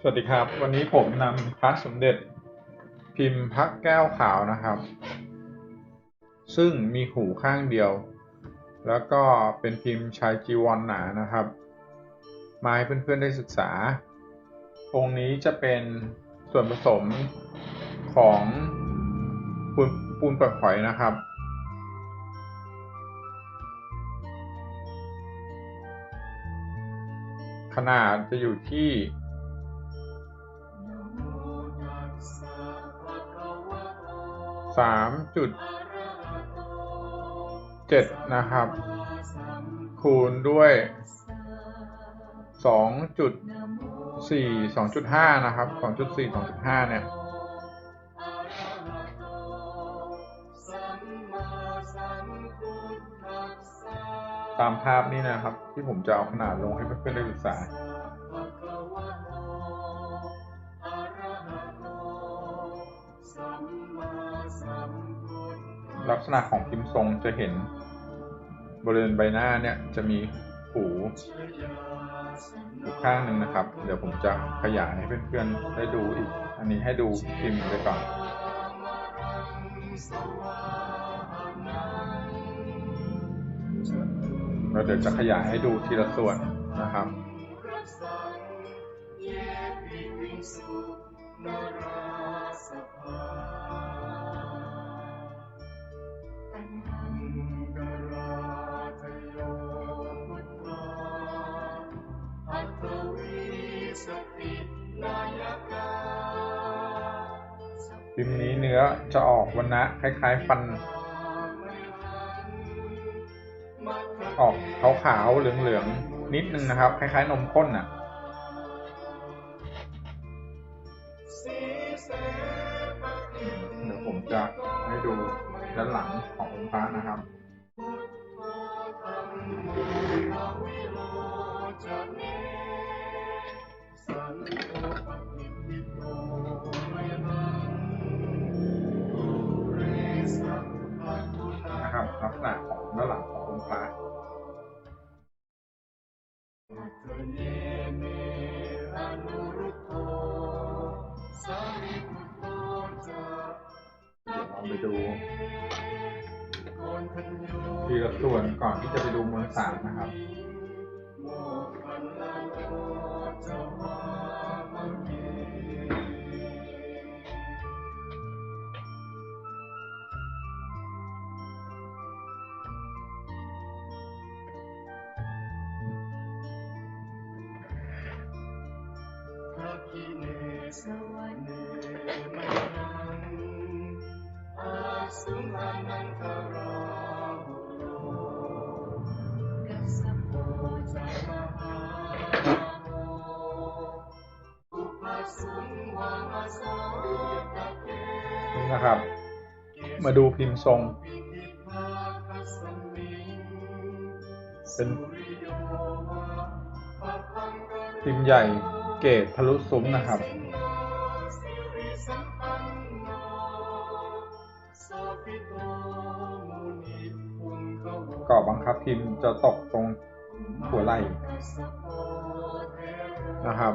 สวัสดีครับ วันนี้ผมนำพระสมเด็จพิมพ์พระแก้วขาวนะครับ ซึ่งมีหูข้างเดียว แล้วก็เป็นพิมพ์ชายจีวรหนานะครับ มาให้เพื่อนๆได้ศึกษา องค์นี้จะเป็นส่วนผสมของปูนปูนปลือกหอยนะครับขนาดจะอยู่ที่ สามจุดเจ็ดนะครับ คูณด้วยสองจุดสี่สองจุดห้านะครับสองจุดสี่สองจุดห้าเนี่ยตามภาพนี่นะครับ ที่ผมจะเอาขนาดลงให้เพื่อนๆได้ศึกษา ษณะของพิมพ์ทรงจะเห็นบริเวณใบหน้าเนี่ยจะมีหูอีกข้างหนึ่งนะครับ เดี๋ยวผมจะขยายให้เพื่อนๆได้ดูอีก อันนี้ให้ดูพิมพ์ไปก่อนเราเดี๋ยวจะขยายให้ดูทีละส่วนนะครับ พิมพ์นี้เนื้อจะออกวันนะคล้ายๆ ฟัน ออกขาวๆเหลืองๆนิดนึงนะครับ คล้าย ๆ นมข้นอะเดี๋ยวผมจะให้ดูด้านหลังขององค์พระนะครับ ลักษณะของด้านหลังขององค์พระเดี๋ยวเราไปดูทีละส่วนก่อนที่จะไปดูมวลสารนะครับ มาดูพิมพ์ทรง เป็นพิมพ์ใหญ่เกรดทะลุซุ้มนะครับกรอบบังคับพิมพ์จะตกตรงหัวไหล่นะครับ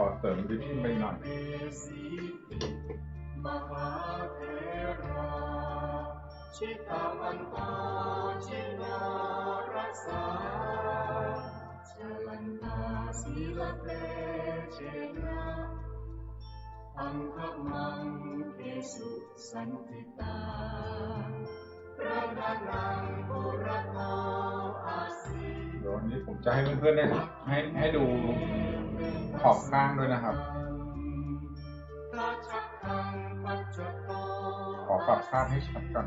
าวิชิตาชินะสาวกาผมขอเสริมดิที่ไม่หน่อยเมสีติมหาเทราชิตาวันโตชิโนรัสสา Silapecenna Angkamang Kesu Santita Prananang Purato Asi เดี๋ยววันนี้ ผมจะให้เพื่อนๆได้ให้ให้ดูขอบข้างด้วยนะครับ ขอปรับภาพให้ชัดก่อน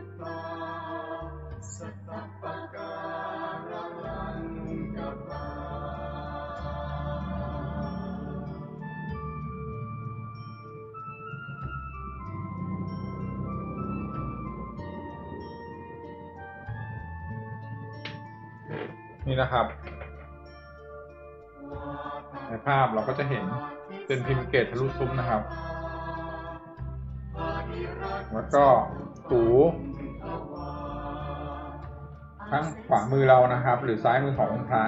นี่นะครับ ในภาพเราก็จะเห็นเป็นพิมพ์เกตทะลุซุ้มนะครับ แล้วก็หูทั้งขวามือเรานะครับ หรือซ้ายมือขององค์พระ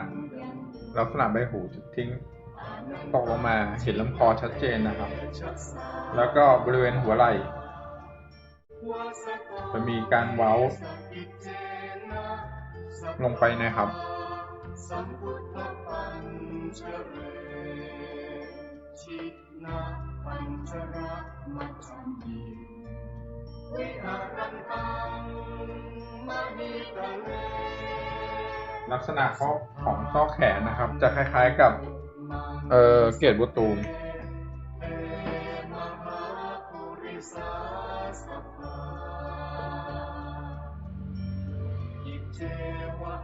ลักษณะใบหูจะทิ้งตกลงมาเห็นลำคอชัดเจนนะครับ แล้วก็บริเวณหัวไหล่จะมีการเว้า ลงไปนะครับ สัมพุทธปัญจเรชินาปัญจรักมัจจันติวิหารันตังมณีตะเลลักษณะข้อของข้อแขนนะครับ จะคล้ายๆกับ เออเกตบุตูม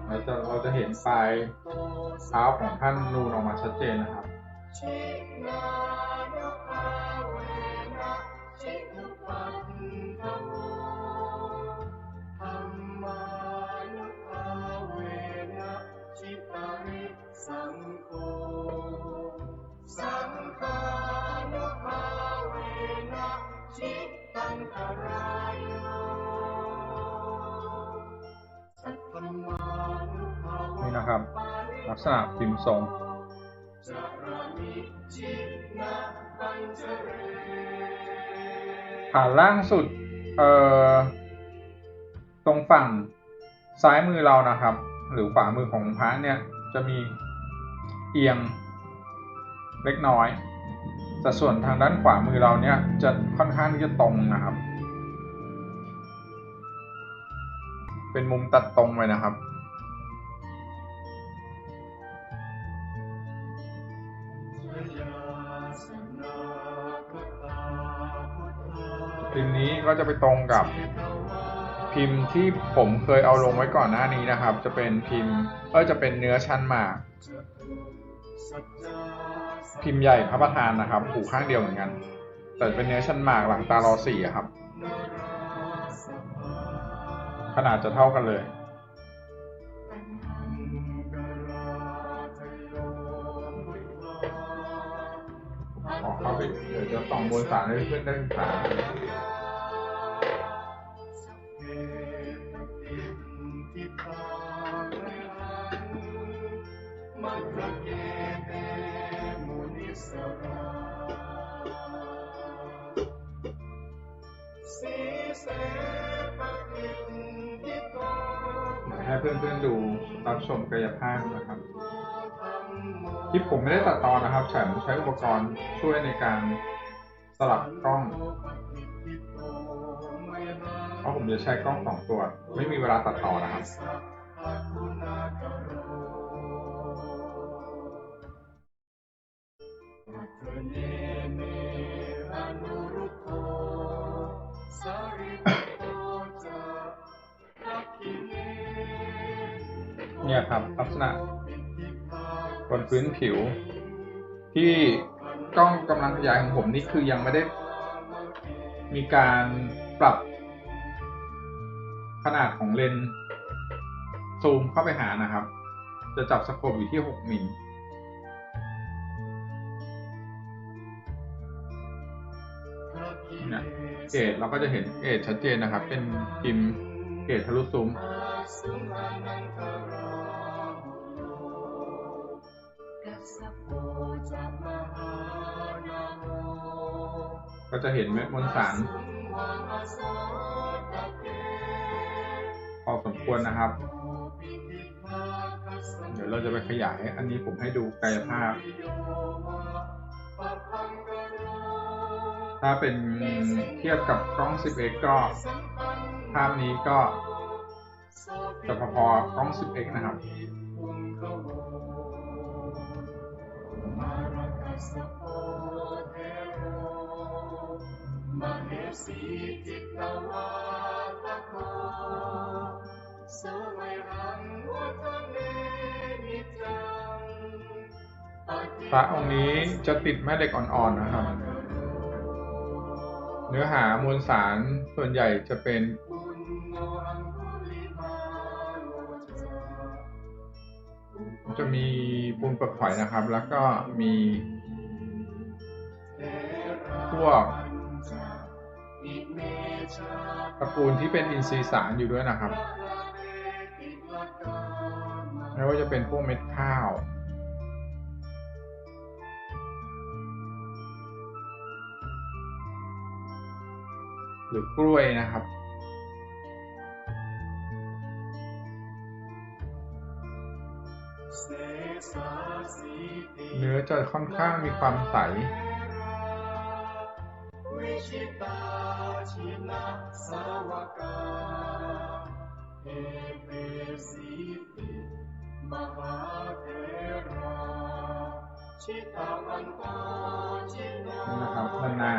เราจะเราจะเห็นปลายเท้าของท่านนูนออกมาชัดเจนนะครับ ลักษณะพิมพ์ทรงจารานิจินะปัญจเรฐานล่างสุด เอ่อ ตรงฝั่งซ้ายมือเรานะครับ หรือขวามือของพระเนี่ย จะมีเอียงเล็กน้อย แต่ส่วนทางด้านขวามือเราเนี่ย จะค่อนข้างที่จะตรงนะครับ เป็นมุมตัดตรงเลยนะครับ ก็จะไปตรงกับพิมพ์ที่ผมเคยเอาลงไว้ก่อนหน้านี้นะครับ จะเป็นพิมพ์เออจะเป็นเนื้อชั้นหมากพิมพ์ใหญ่พระประธานนะครับผูกข้างเดียวเหมือนกัน แต่เป็นเนื้อชั้นหมากหลังตารอสี่ครับ ขนาดจะเท่ากันเลยอังกราทโยพุทธาขอเข้าไปเดี๋ยวจะส่องบนสารให้เพื่อนได้ศึกษา เพื่อนๆดูรับชมกายภาพนะครับธรรมโมที่ผมไม่ได้ตัดตอนนะครับฉันใช้อุปกรณ์ช่วยในการสลับกล้องเพราะผมจะใช้กล้องสองตัว ไม่มีเวลาตัดต่อนะครับ เนี่ยครับลักษณะบนพื้นผิว ที่กล้องกำลังขยายของผมนี่คือยังไม่ได้ มีการปรับขนาดของเลนซูมเข้าไปหานะครับ จะจับสโคปอยู่ที่ 6มิลนะเกตเราก็จะเห็นเกตชัดเจนนะครับ เป็นพิมเกตทะลุซูม ก็จะเห็นเม็ดมวลสารพอสมควรนะครับ เดี๋ยวเราจะไปขยายอันนี้ผมให้ดูกายภาพ ถ้าเป็นเทียบกับกล้อง 10x ก็ ภาพนี้ก็จะพอๆกล้อง 10x นะครับ สีจิตตวาตะโกสมัยหังวัฒเนนิจังพระองค์นี้จะติดแม่เหล็กอ่อนๆนะครับ เนื้อหามวลสารส่วนใหญ่จะเป็นจาจะมีปูนเปลือกหอยนะครับ แล้วก็มีพวก ตระกูลที่เป็นอินทรีย์สารอยู่ด้วยนะครับ ไม่ว่าจะเป็นพวกเม็ดข้าวหรือกล้วยนะครับ เนื้อจะค่อนข้างมีความใส เอเปสีติมหาเทราชิตาวันโตชินานะครับด้านหน้า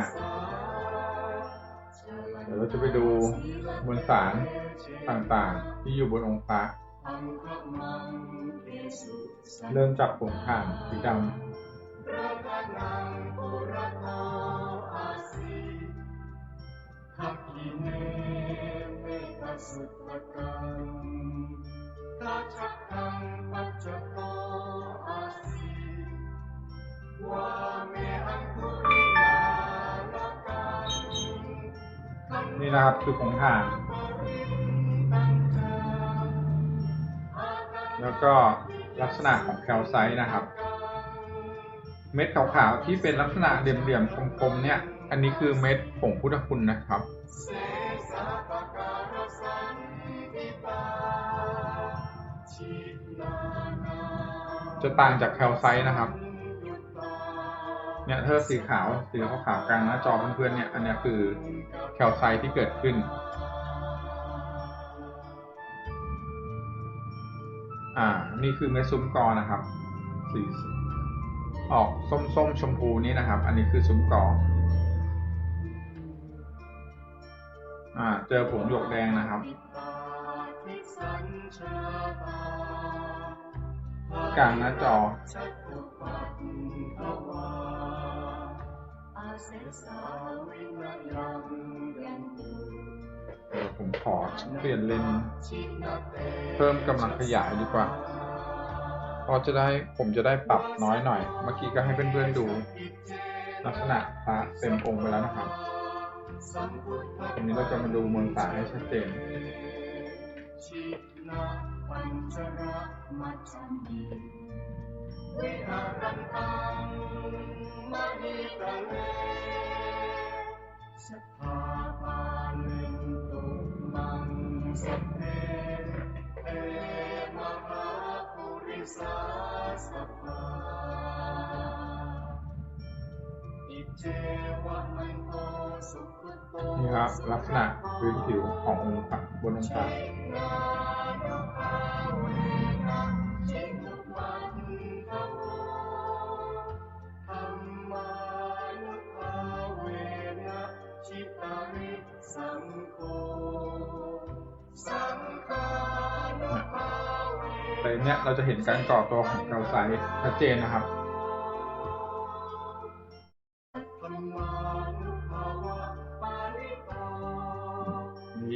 เดี๋ยวเราจะไปดูมวลสารต่างๆ ที่อยู่บนองค์พระเริ่มจากผงถ่านสีดรั สุตกังทัชชักขังปัจจโตอาสีวาเมอังคุรินาลกังคันำนี่นะครับคือผงถ่านตังแล้วก็ลักษณะของแคลไซต์นะครับ เม็ดขาวๆที่เป็นลักษณะเหลี่ยมๆกลมๆเนี่ย อันนี้คือเม็ดผงพุทธคุณนะครับ จะต่างจากแคลไซต์นะครับ เนี่ยถ้าสีขาวสีขาวๆกลางหน้าจอเพื่อนๆเนี่ย อันนี้คือแคลไซต์ที่เกิดขึ้น อ่า นี่คือเม็ดซุ้มกอนะครับ สีออกส้มๆชมพูนี่นะครับ อันนี้คือซุ้มกออ่า เจอผงหยกแดงนะครับ กลางหน้าจอเดี๋ยวผมขอเปลี่ยนเลนเพิ่มกำลังขยายดีกว่าเพราะจะได้ผมจะได้ปรับน้อยหน่อย เมื่อกี้ก็ให้เพื่อนๆดู ลักษณะพระเต็มองค์ไปแล้วนะครับทีนี้เราจะมาดูมวลสารให้ชัดเจน ปัญจระมัจจามิวิหารันตังมหิตะเลสัทธาปาลินตุมังสัพเพเอมหาปุริสาสัพพาอิเจวะมันโตสุขโตนี่ครับลักษณะพื้นผิวขององค์พระบนองค์พระ แต่เนี้ยเราจะเห็นการก่อตัวของแคลไซชัดเจนนะครับ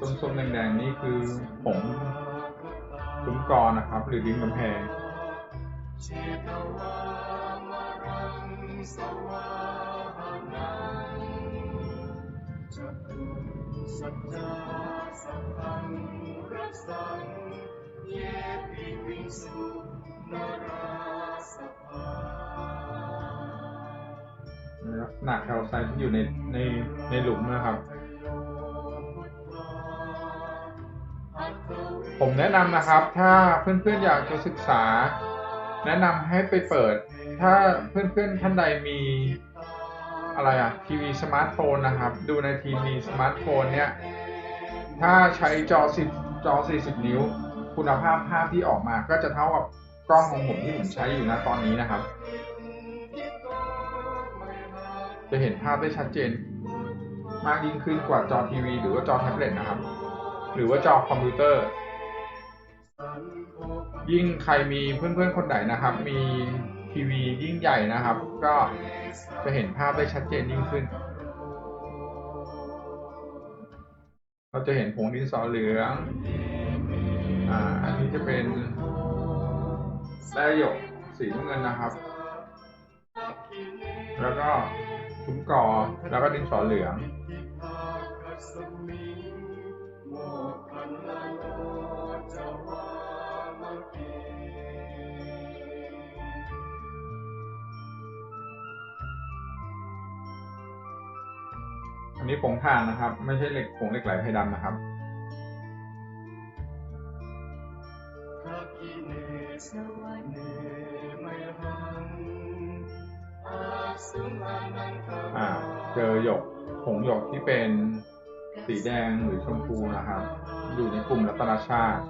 ส้มๆแดงๆนี่คือผงคุ้มกรนะครับ หรือดินกำแพงเชตวามรังสวาหานังจักขุสัจาสัพพังรัสสังเยปิวิสุนราสภาลักษณะแคลไซต์ที่อยู่ในในในหลุมนะครับ ผมแนะนำนะครับ ถ้าเพื่อนๆอยากจะศึกษา แนะนำให้ไปเปิด ถ้าเพื่อนๆท่านใดมีอะไรอะทีวีสมาร์ทโฟนนะครับ ดูในทีวีสมาร์ทโฟนเนี้ยถ้าใช้จอ10จอ 40 นิ้ว คุณภาพภาพที่ออกมาก็จะเท่ากับกล้องของผมที่ผมใช้อยู่นะตอนนี้นะครับ จะเห็นภาพได้ชัดเจน มากยิ่งขึ้นกว่าจอทีวี หรือว่าจอแท็บเล็ตนะครับ หรือว่าจอคอมพิวเตอร์ ยิ่งใครมีเพื่อนๆคนไหนนะครับ มีทีวียิ่งใหญ่นะครับ ก็จะเห็นภาพได้ชัดเจนยิ่งขึ้น เราจะเห็นผงดินสอเหลืองอ่าอันนี้จะเป็นแร่หยกสีน้ำเงินนะครับ แล้วก็ซุ้มกอแล้วก็ดินสอเหลือง อันนี้ผงถ่านนะครับ ไม่ใช่เหล็กผงเหล็กไหลไพดำนะครับ อ่าเจอหยกผงหยกที่เป็นสีแดงหรือชมพูนะครับ อยู่ในกลุ่มรัตนชาติ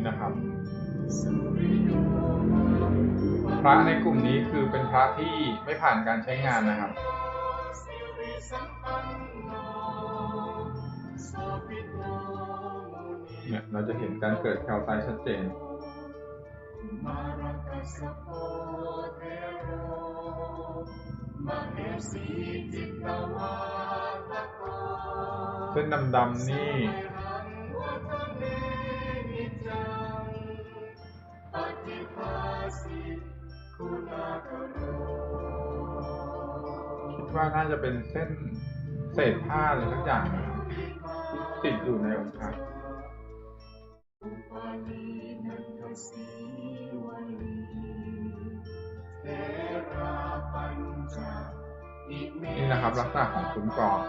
นี่นะครับ พระในกลุ่มนี้คือเป็นพระที่ไม่ผ่านการใช้งานนะครับ เนี่ยเราจะเห็นการเกิดแคลไซชัดเจนเส้นดำๆนี่ คิดว่าน่าจะเป็นเส้นเศษผ้าอะไรสักอย่างติดอยู่ในองค์พระนี่นะครับลักษณะของซุ้มกร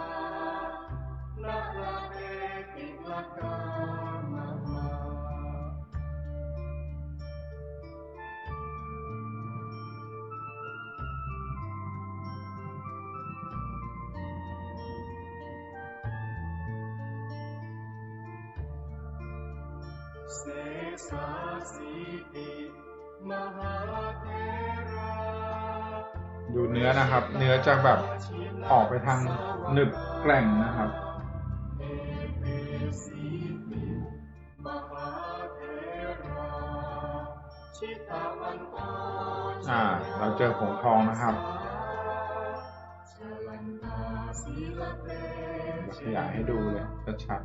จะแบบออกไปทางหนึบแกร่งนะครับ อ่า เราเจอผงทองนะครับขยายให้ดูเลยชัด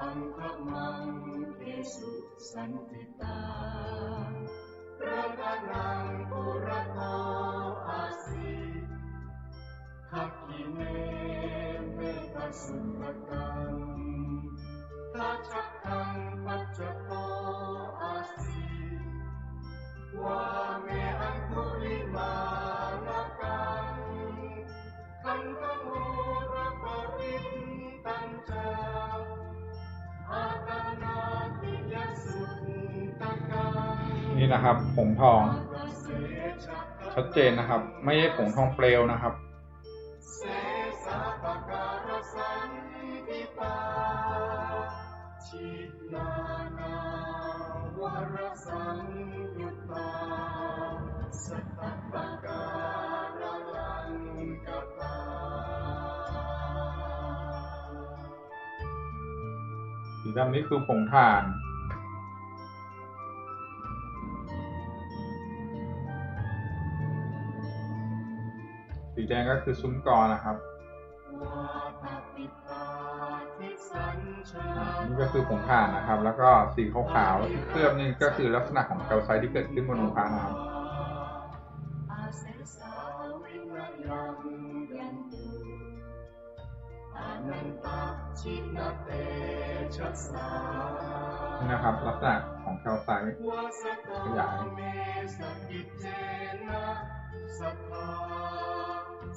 อังคมังเท สุติตารัตนังปุระโตอาสีทักขิเนเมตสุตกังทัชักขังปัจจโตอาสีวาเมอังคุลิมาลกังคันธโมรปรินตัญจาอาตนาติยสุตกังนี่นะครับผงทอง ชัดเจนนะครับ ไม่ใช่ผงทองเปลวนะครับ เสสาปการสันติปาชิตนานาวรสังยุตตาสัตปการลังกตาสีดำนี้คือผงถ่าน ดงก็คือซุ้มกอนะครับนี่ก็คือผงถ่านนะครับ แล้วก็สีขาวๆที่เคลือบนี่ก็คือลักษณะของแคลไซต์ที่เกิดขึ้นบนองค์พระนะครับนี่นะครับลักษณะของแคลไซต์ขยาย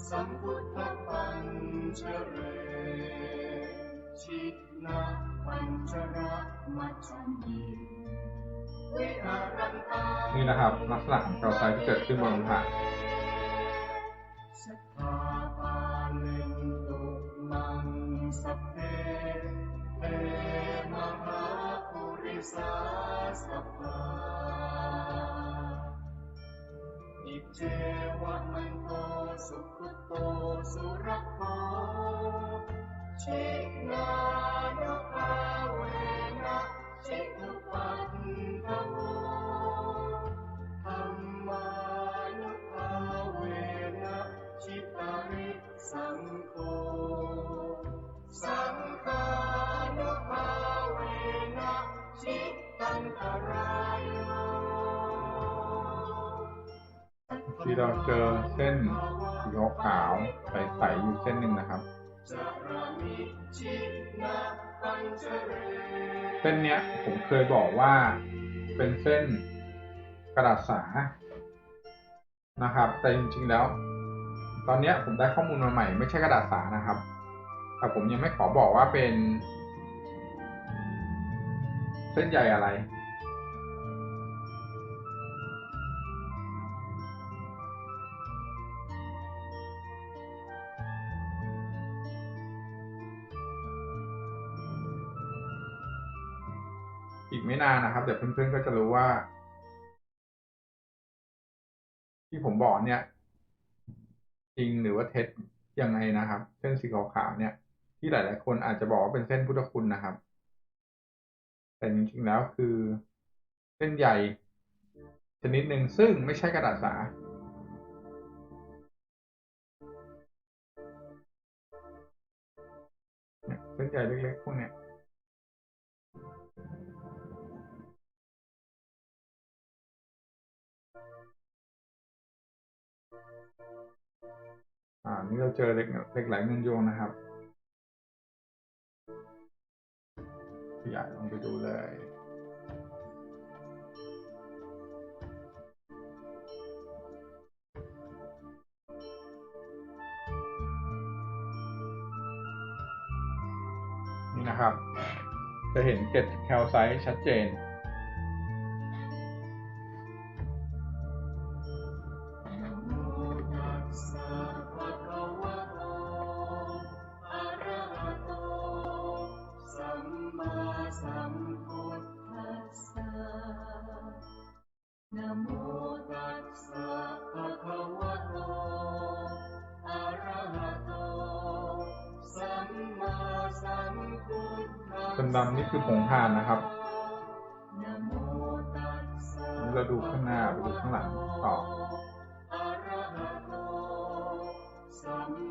สัมพุทธปัญชเร ชินะปัญจระมัจจันติวิหารันตานี่นะครับ ลักษณะของแคลไซต์ที่เกิดขึ้นบนองค์พระสัทธาปาเลนตุมังสัพเพเทมหาปุริสาสัพพาอิเจวะมันโต สุขุโตสุรโคชินานุภาเวนะชิตุปันทโวธรรมานุภาเวนะชิตาริสังโฆสังฆานุภาเวนะชิตันตราย ที่เราเจอเส้นสีขาวใสๆอยู่เส้นหนึ่งนะครับ เส้นเนี้ยผมเคยบอกว่าเป็นเส้นกระดาษสานะครับ แต่จริงๆแล้ว ตอนเนี้ยผมได้ข้อมูลมาใหม่ ไม่ใช่กระดาษสานะครับ แต่ผมยังไม่ขอบอกว่าเป็น เส้นใยอะไร ไม่นานนะครับ เดี๋ยวเพื่อนๆก็จะรู้ว่า ที่ผมบอกเนี่ย จริงหรือว่าเท็จยังไงนะครับ เส้นสีขาวๆเนี่ย ที่หลาย ๆ คนอาจจะบอกว่าเป็นเส้นพุทธคุณนะครับ แต่จริงๆแล้วคือ เส้นใยชนิดหนึ่งซึ่งไม่ใช่กระดาษสาเส้นใยเล็กๆพวกเนี้ย อ่า นี่เราเจอเหล็กเหล็กไหลเงินโยงนะครับ ขยายลงไปดูเลยนี่นะครับ จะเห็นเกล็ดแคลไซต์ชัดเจน สัมพุทธัสสะนะโมตัสสะภะคะวะโต อะระหะโต สัมมาสัมพุทธัสสะดำๆนี่คือผงถ่านนะครับนะโมตัสสะนี่เราดูข้างหน้าไปดูข้างหลังต่อ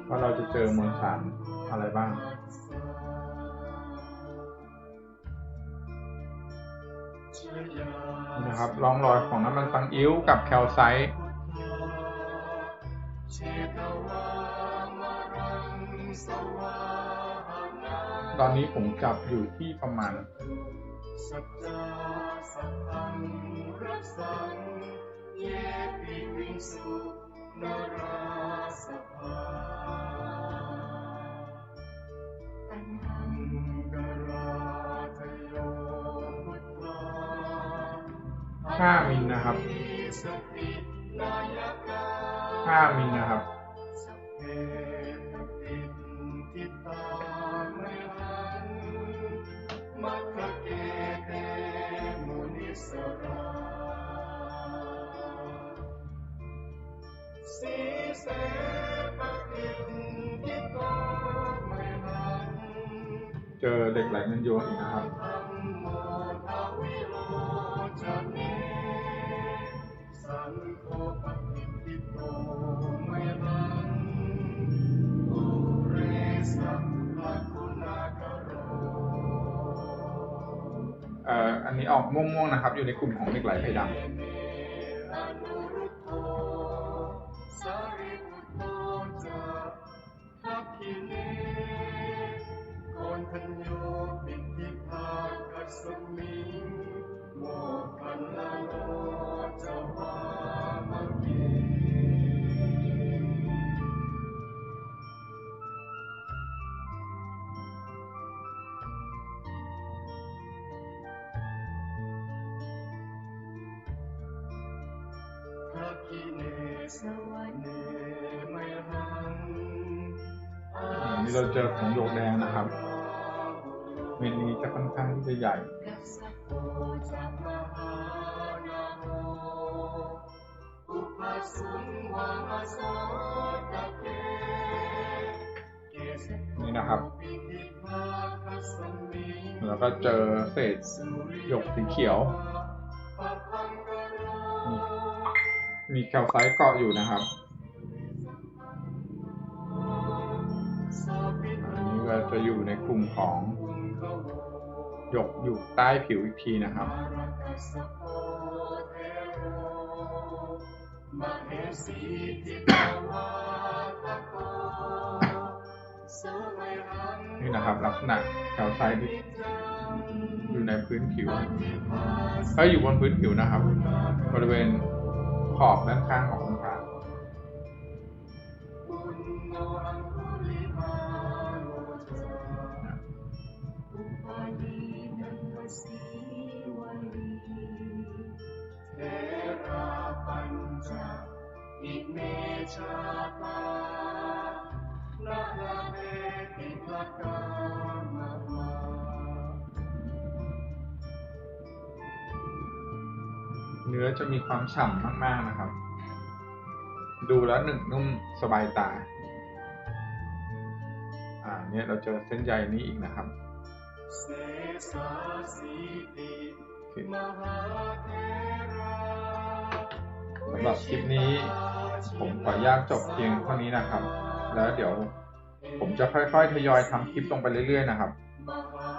ว่าเราจะเจอมวลสารอะไรบ้าง ร่องรอยของน้ำมันตังอิ้วกับแคลไซต์ตอนนี้ผมจับอยู่ที่ประมาณสัจจาสัพพังรัสสังเยปิวิงสุนา ห้ามิลนะครับห้ามิลนะครับเจอเด็กหลเงินโยนอีกนะครับ อันนี้ออกม่วงๆนะครับ อยู่ในกลุ่มของเหล็กไหลไฟดอนุรุ เราเจอของหยกแดงนะครับเมนนี้จะค่อนข้างที่จะใหญ่นี่นะครับ แล้วก็เจอเศษหยกสีเขียว มีแคลไซต์เกาะอยู่นะครับ ก็จะอยู่ในกลุ่มของหยกอยู่ใต้ผิวอีกทีนะครับ นี่นะครับลักษณะแคลไซต์ที่อยู่ในพื้นผิวเอ้ยอยู่บนพื้นผิวนะครับ บริเวณขอบด้านข้างขององค์พระปุณโนอังคุลิมา เนื้อจะมีความฉ่ำมาก ๆ นะครับ ดูแล้วหนึ่งนุ่มสบายตา นี่ยเราเจอเส้นใยนี้อีกนะครับเสสาสีติโอเคมหาเทราสำหรับคลิปนี้ ผมขออนุญาตจบเพียงเท่านี้นะครับ แล้วเดี๋ยวผมจะค่อยๆทยอยทำคลิปลงไปเรื่อยๆนะครับมหา